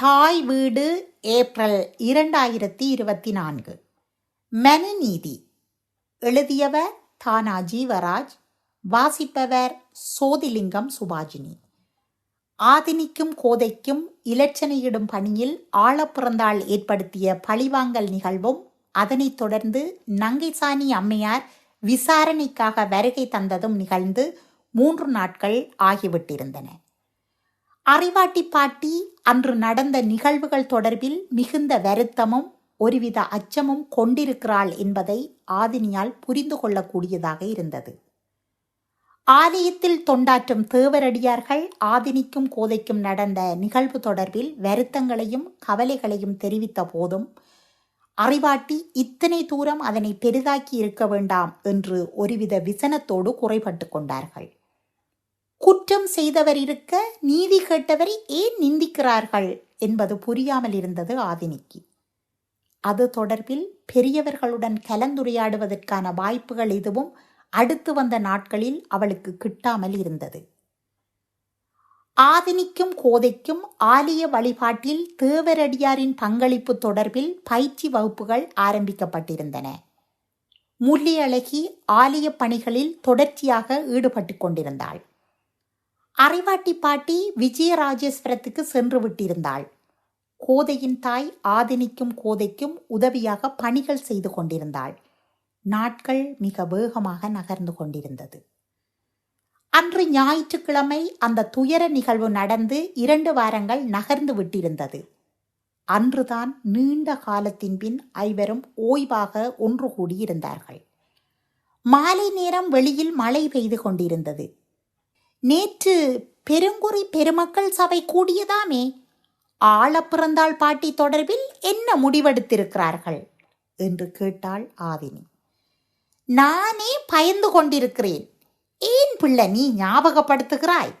தாய் வீடு ஏப்ரல் இரண்டாயிரத்தி இருபத்தி நான்கு. மனுநீதி. எழுதியவர் தானா ஜீவராஜ் வாசிப்பவர் சோதிலிங்கம் சுபாஜினி. ஆதினிக்கும் கோதைக்கும் இலச்சனையிடும் பணியில் ஆழப்பிறந்தாள் ஏற்படுத்திய பழிவாங்கல் நிகழ்வும் அதனைத் தொடர்ந்து நங்கைசாணி அம்மையார் விசாரணைக்காக வருகை தந்ததும் நிகழ்ந்து மூன்று நாட்கள் ஆகிவிட்டிருந்தன. அறிவாட்டி பாட்டி அன்று நடந்த நிகழ்வுகள் தொடர்பில் மிகுந்த வருத்தமும் ஒருவித அச்சமும் கொண்டிருக்கிறாள் என்பதை ஆதினியால் புரிந்து கொள்ளக்கூடியதாக இருந்தது. ஆலயத்தில் தொண்டாற்றும் தேவரடியார்கள் ஆதினிக்கும் கோதைக்கும் நடந்த நிகழ்வு தொடர்பில் வருத்தங்களையும் கவலைகளையும் தெரிவித்த போதும் அறிவாட்டி இத்தனை தூரம் அதனை பெரிதாக்கி இருக்க வேண்டாம் என்று ஒருவித விசனத்தோடு குறைபட்டு கொண்டார்கள். குற்றம் செய்தவர் இருக்க நீதி கேட்டவரை ஏன் நிந்திக்கிறார்கள் என்பது புரியாமல் இருந்தது ஆதினிக்கு. அது தொடர்பில் பெரியவர்களுடன் கலந்துரையாடுவதற்கான வாய்ப்புகள் எதுவும் அடுத்து வந்த நாட்களில் அவளுக்கு கிட்டாமல் இருந்தது. ஆதினிக்கும் கோதைக்கும் ஆலய வழிபாட்டில் தேவரடியாரின் பங்களிப்பு தொடர்பில் பயிற்சி வகுப்புகள் ஆரம்பிக்கப்பட்டிருந்தன. முள்ளியழகி ஆலய பணிகளில் தொடர்ச்சியாக ஈடுபட்டு கொண்டிருந்தாள். அறிவாட்டி பாட்டி விஜயராஜேஸ்வரத்துக்கு சென்று விட்டிருந்தாள். கோதையின் தாய் ஆதினிக்கும் கோதைக்கும் உதவியாக பணிகள் செய்து கொண்டிருந்தாள். நாட்கள் மிக வேகமாக நகர்ந்து கொண்டிருந்தது. அன்று ஞாயிற்றுக்கிழமை அந்த துயர நிகழ்வு நடந்து இரண்டு வாரங்கள் நகர்ந்து விட்டிருந்தது. அன்றுதான் நீண்ட காலத்தின் பின் ஐவரும் ஓய்வாக ஒன்று கூடியிருந்தார்கள். மாலை நேரம் வெளியில் மழை பெய்து கொண்டிருந்தது. நேற்று பெருங்குறி பெருமக்கள் சபை கூடியதாமே ஆழப்பிறந்தாள் பாட்டி தொடர்பில் என்ன முடிவெடுத்திருக்கிறார்கள்? என்று கேட்டாள் ஆதினி. நானே பயந்து கொண்டிருக்கிறேன். ஏன் பிள்ளை நீ ஞாபகப்படுத்துகிறாய்?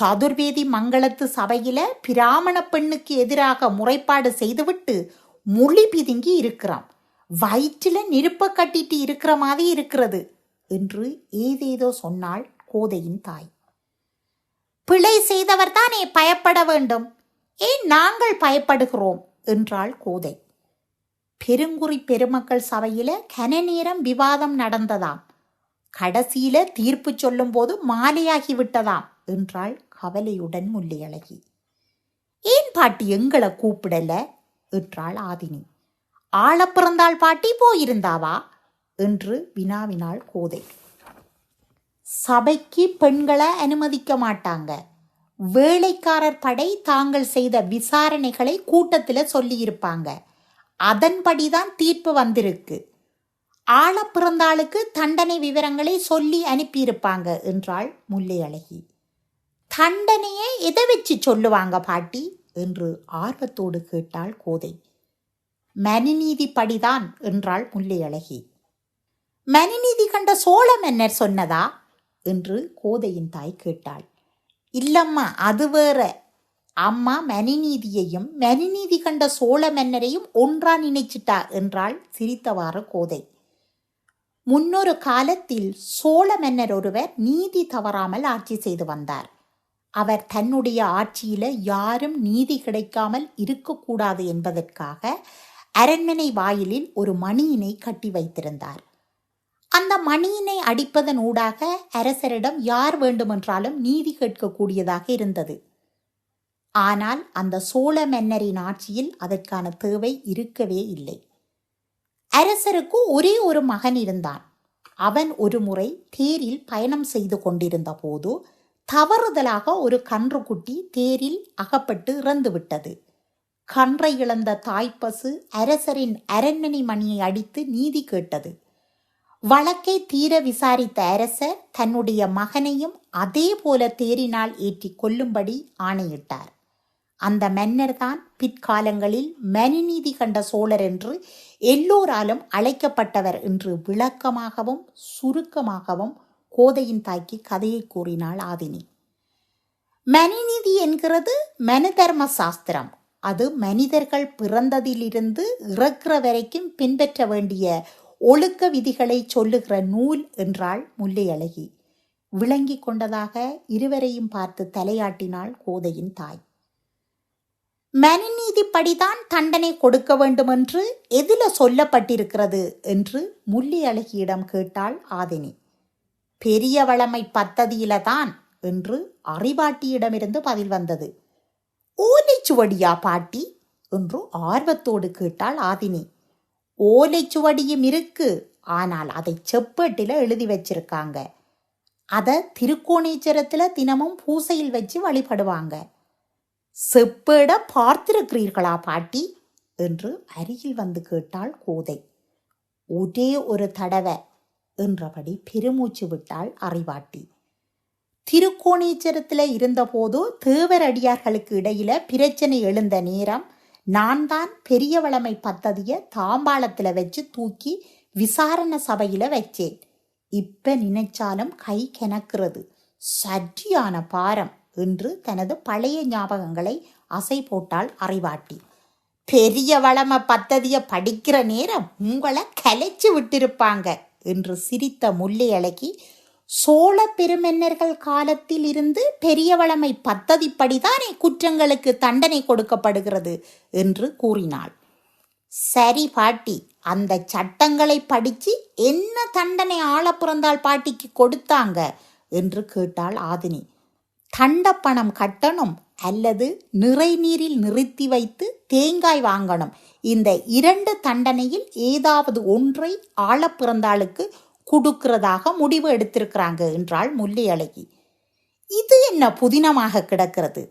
சதுர்வேதி மங்களத்து சபையில பிராமண பெண்ணுக்கு எதிராக முறைப்பாடு செய்துவிட்டு முழி பிதுங்கி இருக்கிறான் வயிற்றில நெருப்ப கட்டிட்டு இருக்கிற மாதிரி இருக்கிறது என்று ஏதேதோ சொன்னாள் கோதையின் தாய். பிழை செய்தவர் தானே பயப்பட வேண்டும். ஏன் நாங்கள் பயப்படுகிறோம்? என்றாள் கோதை. பெருங்குறி பெருமக்கள் சபையில கன நேரம் விவாதம் நடந்ததாம். கடைசியில தீர்ப்பு சொல்லும் போது மாலையாகி விட்டதாம் என்றாள் கவலையுடன் முல்லையழகி ஏன் பாட்டி எங்களை கூப்பிடல? என்றாள் ஆதினி. ஆள பிறந்தாள் பாட்டி போயிருந்தாவா? என்று வினாவினாள் கோதை. சபைக்கு பெண்களை அனுமதிக்க மாட்டாங்க. வேலைக்காரர் படை தாங்கள் செய்த விசாரணைகளை கூட்டத்தில் சொல்லியிருப்பாங்க. அதன்படிதான் தீர்ப்பு வந்திருக்கு. ஆள பிறந்தாளுக்கு தண்டனை விவரங்களை சொல்லி அனுப்பியிருப்பாங்க என்றாள் முல்லை அழகி. தண்டனையை எதை வச்சு சொல்லுவாங்க பாட்டி? என்று ஆர்வத்தோடு கேட்டாள் கோதை. மனுநீதி படிதான் என்றாள் முல்லை அழகி. மனுநீதி கண்ட சோழ மன்னர் சொன்னதா? என்று கோதையின் தாய் கேட்டாள். இல்லம்மா அது வேற. அம்மா மணிநீதியையும் மணிநீதி கண்ட சோழ மன்னரையும் ஒன்றா நினைச்சிட்டா என்றாள் சிரித்தவாறு கோதை. முன்னொரு காலத்தில் சோழ மன்னர் ஒருவர் நீதி தவறாமல் ஆட்சி செய்து வந்தார். அவர் தன்னுடைய ஆட்சியில யாரும் நீதி கிடைக்காமல் இருக்கக்கூடாது என்பதற்காக அரண்மனை வாயிலில் ஒரு மணியினை கட்டி வைத்திருந்தார். அந்த மணியினை அடிப்பதன் ஊடாக அரசரிடம் யார் வேண்டுமென்றாலும் நீதி கேட்கக்கூடியதாக இருந்தது. ஆனால் அந்த சோழ மன்னரின் ஆட்சியில் அதற்கான தேவை இருக்கவே இல்லை. அரசருக்கு ஒரே ஒரு மகன் இருந்தான். அவன் ஒரு முறை தேரில் பயணம் செய்து கொண்டிருந்த போது தவறுதலாக ஒரு கன்றுக்குட்டி தேரில் அகப்பட்டு இறந்துவிட்டது கன்றை இழந்த தாய்ப்பசு அரசரின் அரண்மனை மணியை அடித்து நீதி கேட்டது. வழக்கை தீர விசாரித்த அரசர் தன்னுடைய மகனையும் அதே போல தேரினால் ஏற்றி கொல்லும்படி ஆணையிட்டார். அந்த மன்னர்தான் பிற்காலங்களில் மனுநீதி கண்ட சோழர் என்று எல்லோராலும் அழைக்கப்பட்டவர் என்று விளக்கமாகவும் சுருக்கமாகவும் கோதையின் தாய்க்கு கதையை கூறினாள் ஆதினி. மனுநீதி என்கிறது மனுதர்ம சாஸ்திரம். அது மனிதர்கள் பிறந்ததிலிருந்து இறக்கிற வரைக்கும் பின்பற்ற வேண்டிய ஒழுக்க விதிகளை சொல்லுகிற நூல் என்றாள் முல்லை அழகி விளங்கி கொண்டதாக இருவரையும் பார்த்து தலையாட்டினாள் கோதையின் தாய். மனுநீதிப்படிதான் தண்டனை கொடுக்க வேண்டும் என்று எதில சொல்லப்பட்டிருக்கிறது? என்று முள்ளி அழகியிடம் கேட்டாள் ஆதினி. பெரிய வளமை பத்ததியில தான் என்று அறிவாட்டியிடமிருந்து பதில் வந்தது. ஓலைச்சுவடியா பாட்டி? என்று ஆர்வத்தோடு கேட்டாள் ஆதினி. ஓலைச்சுவடியும் இருக்கு. ஆனால் அதை செப்பேட்டில் எழுதி வச்சிருக்காங்க. அதை திருக்கோணீச்சரத்தில் தினமும் பூசையில் வச்சு வழிபடுவாங்க. செப்பேட பார்த்திருக்கிறீர்களா பாட்டி? என்று அருகில் வந்து கேட்டாள் கோதை. ஒரே ஒரு தடவை என்றபடி பெருமூச்சு விட்டாள் அறிவாட்டி திருக்கோணேச்சரத்தில் இருந்தபோது தேவரடியார்களுக்கு இடையில பிரச்சனை எழுந்த நேரம் நான் தான் பெரிய வளமை பத்ததிய தாம்பாளத்தில் வச்சு தூக்கி விசாரணை சபையில வச்சேன். இப்ப நினைச்சாலும் கை கெனக்கிறது சரியான பாரம் என்று தனது பழைய ஞாபகங்களை அசை போட்டால் அறிவாட்டி. பெரிய வளம பத்ததிய படிக்கிற நேரம் உங்களை கலைச்சு விட்டிருப்பாங்க என்று சிரித்த முல்லை அழகி சோழ பெருமன்னர்கள் காலத்தில் இருந்து பெரிய வளமை பத்ததிப்படிதானே குற்றங்களுக்கு தண்டனை கொடுக்கப்படுகிறது என்று கூறினாள். சரி பாட்டி அந்த சட்டங்களை படிச்சு என்ன தண்டனை ஆள பிறந்தால் பாட்டிக்கு கொடுத்தாங்க என்று கேட்டாள் ஆதினி. தண்டப்பணம் கட்டணும் அல்லது நிறை நீரில் நிறுத்தி வைத்து தேங்காய் வாங்கணும். இந்த இரண்டு தண்டனையில் ஏதாவது ஒன்றை ஆள பிறந்தாளுக்கு கொடுக்கிறதாக முடிவு எடுத்திருக்கிறாங்க என்றாள் முல்லை அழகி இது என்ன புதினமாக கிடக்கிறது?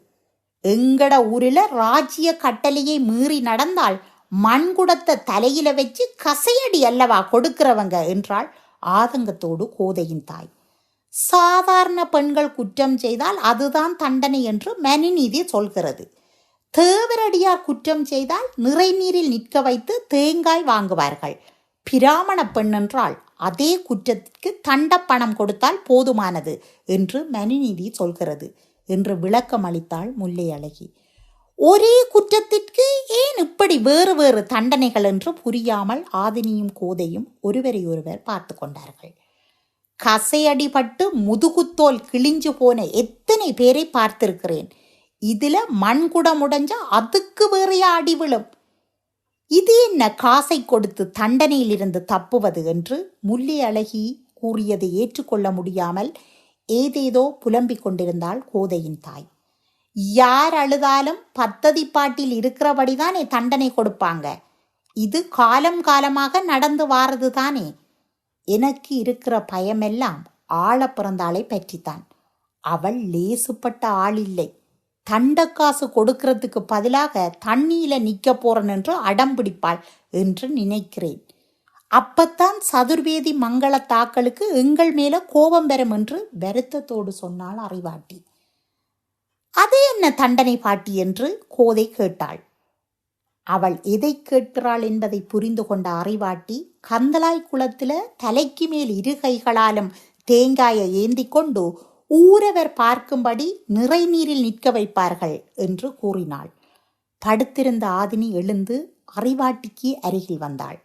எங்கட ஊரில் ராஜ்ய கட்டளையை மீறி நடந்தால் மண்குடத்தை தலையில வச்சு கசையடி அல்லவா கொடுக்கிறவங்க என்றாள் ஆதங்கத்தோடு கோதையின் தாய். சாதாரண பெண்கள் குற்றம் செய்தால் அதுதான் தண்டனை என்று மனுநீதி சொல்கிறது. தேவரடியார் குற்றம் செய்தால் நிறைநீரில் நிற்க வைத்து தேங்காய் வாங்குவார்கள். பிராமண பெண் என்றால் அதே குற்றத்திற்கு தண்ட பணம் கொடுத்தால் போதுமானது என்று மனுநீதி சொல்கிறது என்று விளக்கம் அளித்தாள் முல்லை அழகி. ஒரே குற்றத்திற்கு ஏன் இப்படி வேறு வேறு தண்டனைகள் என்று புரியாமல் ஆதினியும் கோதையும் ஒருவரை ஒருவர் பார்த்து கொண்டார்கள். கசையடிபட்டு முதுகுத்தோல் கிழிஞ்சு போன எத்தனை பேரை பார்த்திருக்கிறேன். இதில் மண்குடம் உடைஞ்சா அதுக்கு வேறையா அடி விழும். இது என்ன காசை கொடுத்து தண்டனையிலிருந்து தப்புவது என்று முல்லை அழகி கூறியதை ஏற்றுக்கொள்ள முடியாமல் ஏதேதோ புலம்பிக் கொண்டிருந்தாள் கோதையின் தாய். யார் அழுதாலும் பத்ததி பாட்டில் இருக்கிறபடிதானே தண்டனை கொடுப்பாங்க. இது காலம் காலமாக நடந்து வாரது தானே. எனக்கு இருக்கிற பயமெல்லாம் ஆள பிறந்தாளை பற்றித்தான். அவள் லேசுப்பட்ட ஆள் இல்லை. தண்டக்காசு கொடுக்கறதுக்கு பதிலாக தண்ணியில நிக்க போறன் என்று அடம் பிடிப்பாள் என்று நினைக்கிறேன். அப்பத்தான் சதுர்வேதி மங்கள தாக்களுக்கு எங்கள் மேல கோபம் பெறும் என்று வருத்தத்தோடு சொன்னாள் அறிவாட்டி அது என்ன தண்டனை பாட்டி? என்று கோதை கேட்டாள். அவள் எதை கேட்கிறாள் என்பதை புரிந்து கொண்ட அறிவாட்டி கந்தலாய் குளத்தில் தலைக்கு மேல் இரு கைகளாலும் தேங்காயை ஏந்தி கொண்டு ஊரவர் பார்க்கும்படி நிறை நீரில் நிற்க வைப்பார்கள் என்று கூறினாள். படுத்திருந்த ஆதினி எழுந்து அறிவாட்டிக்கு அருகில் வந்தாள்.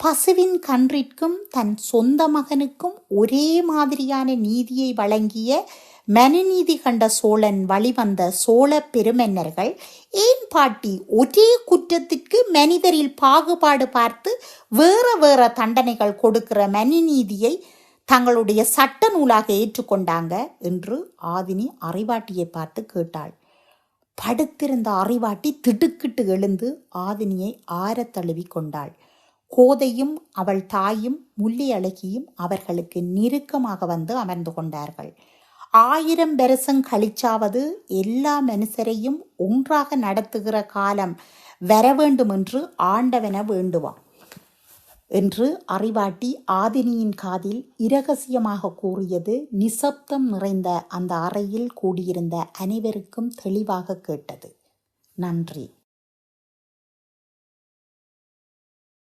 பசுவின் கன்றிற்கும் தன் சொந்த மகனுக்கும் ஒரே மாதிரியான நீதியை வழங்கிய மனுநீதி கண்ட சோழன் வழிவந்த சோழ பெருமன்னர்கள் ஏன் பாட்டி ஒரே குற்றத்திற்கு மனிதரில் பாகுபாடு பார்த்து வேற வேற தண்டனைகள் கொடுக்கிற மனுநீதியை தங்களுடைய சட்ட நூலாக ஏற்றுக்கொண்டாங்க என்று ஆதினி அறிவாட்டியை பார்த்து கேட்டாள். படுத்திருந்த அறிவாட்டி திடுக்கிட்டு எழுந்து ஆதினியை ஆரத்தழுவி கொண்டாள். கோதையும் அவள் தாயும் முள்ளி அழகியும் அவர்களுக்கு நெருக்கமாக வந்து அமர்ந்து கொண்டார்கள். ஆயிரம் வருஷம் கழிச்சாவது எல்லா மனுஷரையும் ஒன்றாக நடத்துகிற காலம் வர வேண்டும் என்று ஆண்டவன வேண்டுவான். என்று அறிவாட்டி ஆதினியின் காதில் இரகசியமாக கூறியது நிசப்தம் நிறைந்த அந்த அறையில் கூடியிருந்த அனைவருக்கும் தெளிவாக கேட்டது. நன்றி.